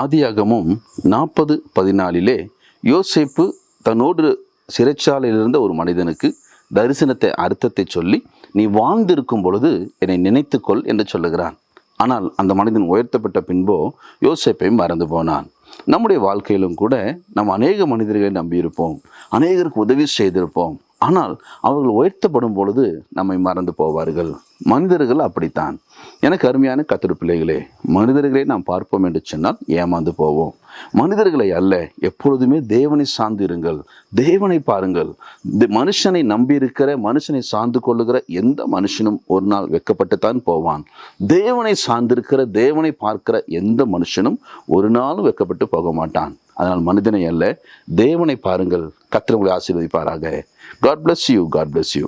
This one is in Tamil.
ஆதியாகமும் நாற்பது பதினாலிலே யோசேப்பு தன்னோடு சிறைச்சாலையில் இருந்த ஒரு மனிதனுக்கு தரிசனத்தை அர்த்தத்தை சொல்லி நீ வாழ்ந்திருக்கும் பொழுது என்னை நினைத்துக்கொள் என்று சொல்லுகிறான். ஆனால் அந்த மனிதன் உயர்த்தப்பட்ட பின்போ யோசேப்பை மறந்து போனான். நம்முடைய வாழ்க்கையிலும் கூட நாம் அநேக மனிதர்களை நம்பியிருப்போம் அநேகருக்கு உதவி செய்திருப்போம். ஆனால் அவர்கள் உயர்த்தப்படும் பொழுது நம்மை மறந்து போவார்கள். மனிதர்கள் அப்படித்தான். எனக்கு அருமையான கத்திர பிள்ளைகளே மனிதர்களை நாம் பார்ப்போம் என்று சொன்னால் ஏமாந்து போவோம். மனிதர்களை அல்ல எப்பொழுதுமே தேவனை சார்ந்து இருங்கள். தேவனை பாருங்கள். மனுஷனை நம்பியிருக்கிற மனுஷனை சார்ந்து கொள்ளுகிற எந்த மனுஷனும் ஒரு நாள் வெக்கப்பட்டுத்தான் போவான். தேவனை சார்ந்திருக்கிற தேவனை பார்க்கிற எந்த மனுஷனும் ஒரு நாளும் வெக்கப்பட்டு போக மாட்டான். அதனால் மனிதனை அல்ல தேவனை பாருங்கள். கத்திரங்களை ஆசீர்வதிப்பாராக. God bless you God bless you